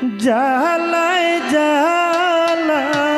জালায় জালা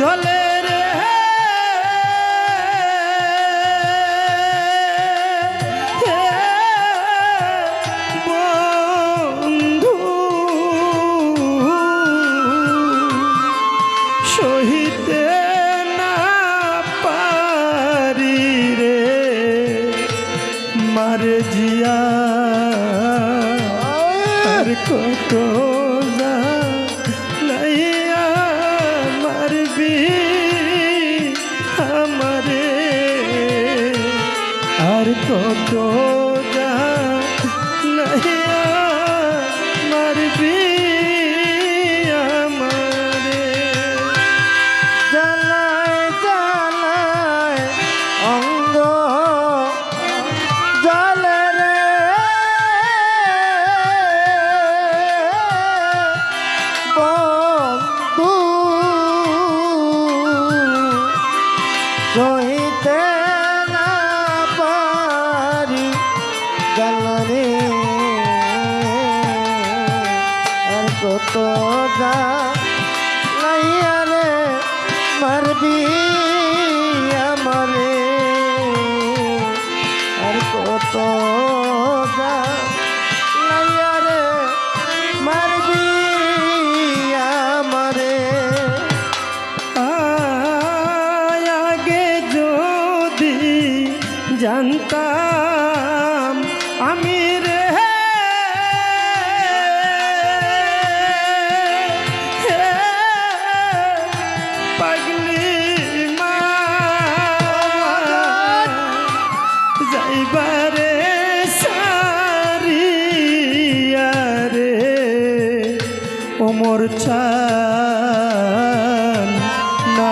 জলে রে বন্ধু। সহিতে না পারি রে মারে জিয়া। কত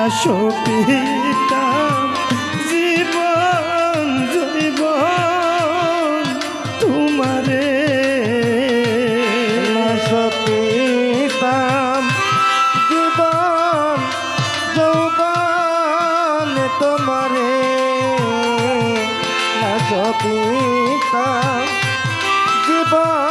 আসো পিতাম জীবন জৈব তোমারে। আসো পিতাম জীবন যৌবন তোমারে। আসো পিতাম জীবন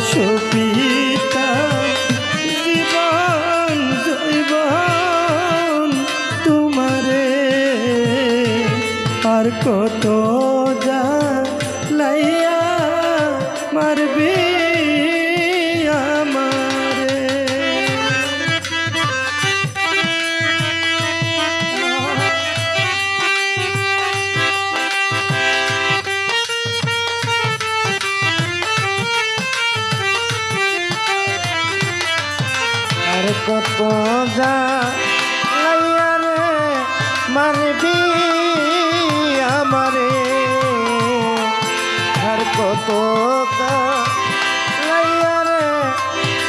সুপি মানবি আমারে। আর কত রে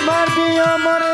মারবি আমার।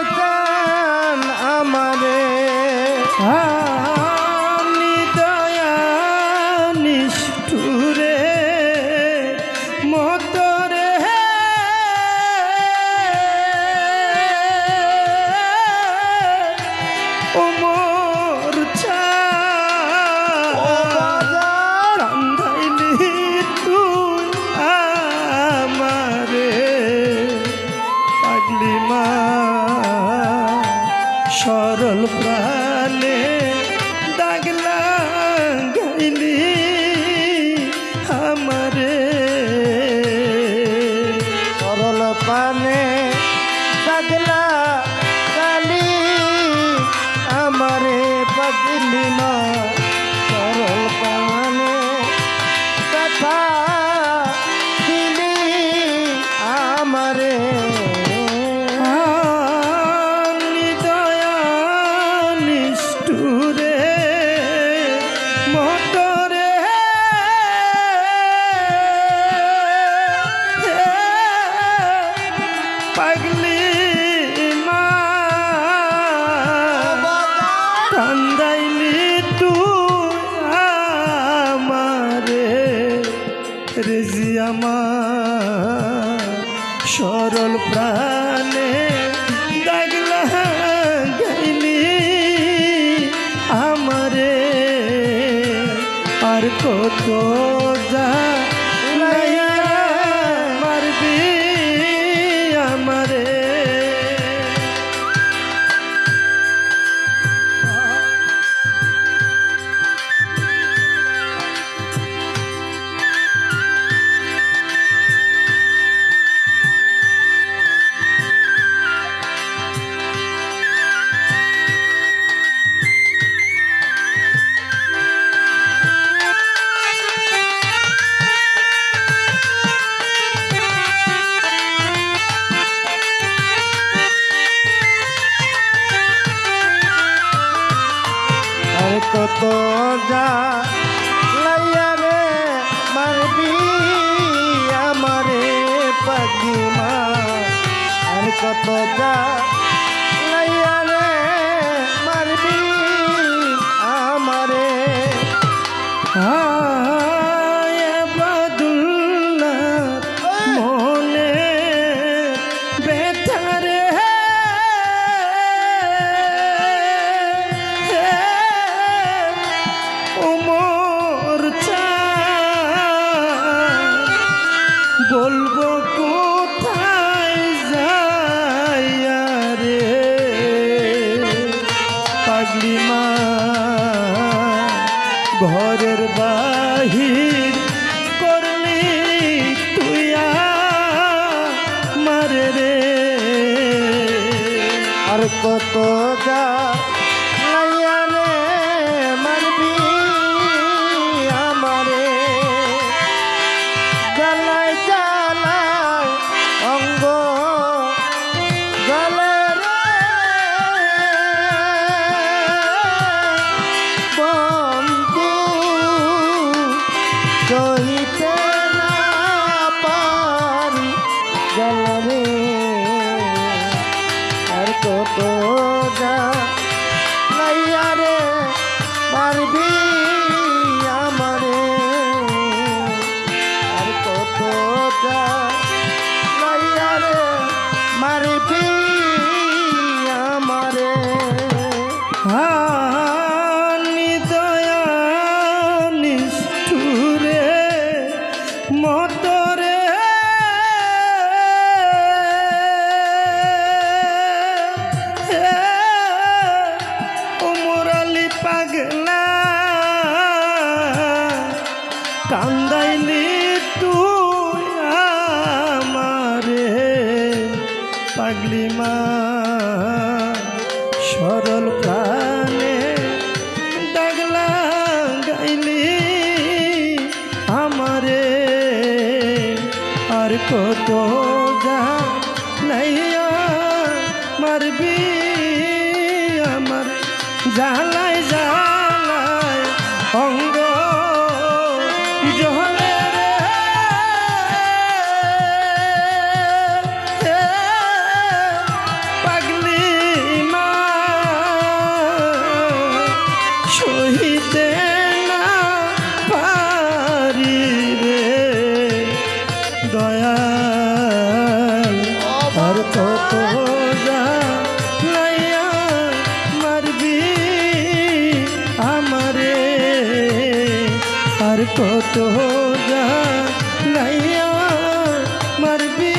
সরল প্রা পাগলি মা। কান্দাইলি তুই আমারে রেজি আমার। সরল প্রাণে গাইলি আমারে। আর কত কত যা কত যা লাইয়া রে মারবি আমারে। আর কত রে মারবি আমারে। হানি দয়া নিষ্ঠুরে মতরে পাগলি মা সরল প্রাণে ডাগলা গাইলি আমারে আর কত যা নাইয়া মারবি আমার জালাই আর কত যা লাইয়া মারবি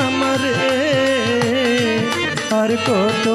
আমারে। আর কত